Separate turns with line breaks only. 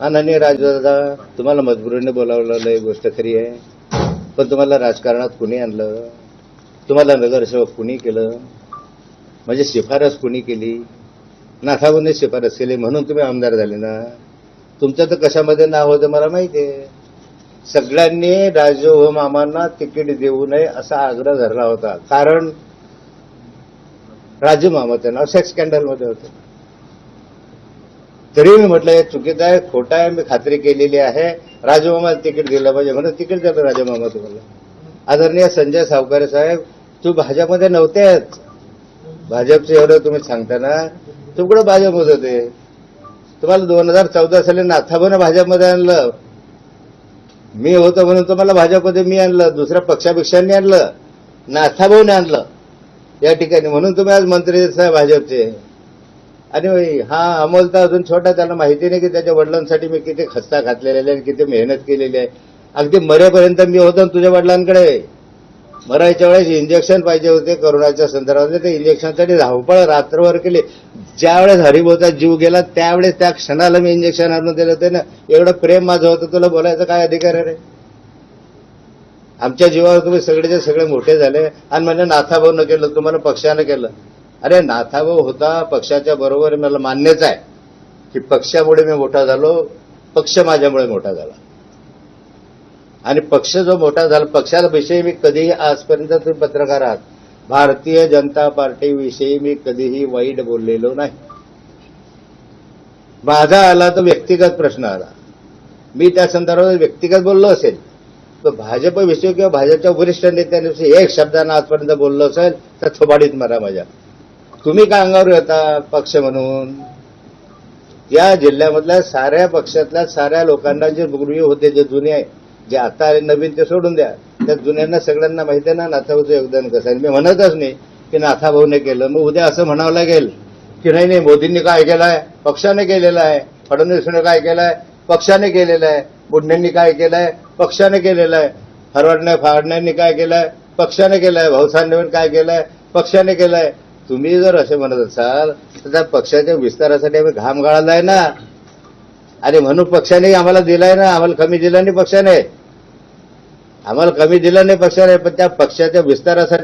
आणि राजदादा तुम्हाला मजबुरीने बोलावलं ही गोष्ट खरी आहे. पण तुम्हाला राजकारणात कुणी आणलं? तुम्हाला नगरसेवक कुणी केलं? म्हणजे शिफारस कुणी केली? नाथाबूंनी शिफारस केली म्हणून तुम्ही आमदार झाले ना? तुमचं तर कशामध्ये नाव होतं मला माहिती आहे. सगळ्यांनी राजू मामांना तिकीट देऊ नये असा आग्रह धरला होता. कारण राजू मामाचं नाव सेक्स स्कॅन्डलमध्ये होतं. तरी मी म्हटलं हे चुकीचं आहे खोटं आहे मी खात्री केलेली आहे. राजमामाला तिकीट दिलं पाहिजे. म्हणून तिकीट दिलं राजमामा तुम्हाला आदरणीय संजय सावकारे साहेब तू भाजपमध्ये नव्हतेच. भाजपचं एवढं तुम्ही सांगता ना तू कुठं होत होते? तुम्हाला दोन हजार चौदा साली नाथाभाऊने भाजपमध्ये आणलं. मी होतो म्हणून तुम्हाला भाजपमध्ये मी आणलं दुसऱ्या पक्षापेक्षांनी आणलं नाथाभाऊने आणलं. या ठिकाणी म्हणून तुम्ही आज मंत्री साहेब भाजपचे. आणि हा अमोल तर अजून छोटा त्याला माहिती नाही की त्याच्या वडिलांसाठी मी किती खस्ता घातलेले आहे आणि किती मेहनत केलेली आहे. अगदी मरेपर्यंत मी होतो ना तुझ्या वडिलांकडे. मरायच्या वेळेस इंजेक्शन पाहिजे होते करोनाच्या संदर्भात ते इंजेक्शनसाठी धावपळ रात्रभर केली. ज्यावेळेस हरिभाऊचा जीव गेला त्यावेळेस त्या क्षणाला मी इंजेक्शन आणून दिलं होतं. ना एवढं प्रेम माझं होतं तुला बोलायचं काय अधिकार आहे रे? आमच्या जीवावर तुम्ही सगळेचे सगळे मोठे झाले. आणि म्हणजे नाथाभाऊनं केलं तुम्हाला पक्षानं केलं. अरे नाथाभाऊ होता पक्षाच्या बरोबर मला मान्यच आहे की पक्षामुळे मी मोठा झालो पक्ष माझ्यामुळे मोठा झाला. आणि पक्ष जो मोठा झाला पक्षाविषयी मी कधीही आजपर्यंत तुम्ही पत्रकार आहात भारतीय जनता पार्टीविषयी मी कधीही वाईट बोललेलो नाही. माझा आला तो व्यक्तिगत प्रश्न आला. मी त्या संदर्भात व्यक्तिगत बोललो असेल. तर भाजपविषयी किंवा भाजपच्या वरिष्ठ नेत्यांविषयी एक शब्दानं आजपर्यंत बोललो असेल तर थोबाडीत मारा माझ्या. तुम्ही का अंगावर येता पक्ष म्हणून? या जिल्ह्यामधल्या साऱ्या पक्षातल्या साऱ्या लोकांना जे पूर्वी होते जे जुने आहे जे आता आले नवीन ते सोडून द्या. त्या जुन्यांना सगळ्यांना माहिती आहे ना नाथाभाऊचं योगदान कसं आहे? मी म्हणतच नाही की नाथाभाऊने केलं. मग उद्या असं म्हणावं लागेल की नाही नाही मोदींनी काय केलं आहे? पक्षाने केलेलं आहे. फडणवीसने काय केलं आहे? पक्षाने केलेलं आहे. बुडण्यांनी काय केलं आहे? पक्षाने केलेलं आहे. हरवडण्या फाडण्यांनी काय केलं आहे? पक्षाने केलं आहे. भाऊसाहेबांनी काय केलं आहे? पक्षाने आहे. तुम्ही जर असे म्हणत असाल तर त्या पक्षाच्या विस्तारासाठी आम्ही घाम गाळालाय ना. आणि म्हणून पक्षाने आम्हाला दिलाय ना आम्हाला कमी दिला नाही पक्षाने. आम्हाला कमी दिला नाही पक्षाने पण त्या पक्षाच्या विस्तारासाठी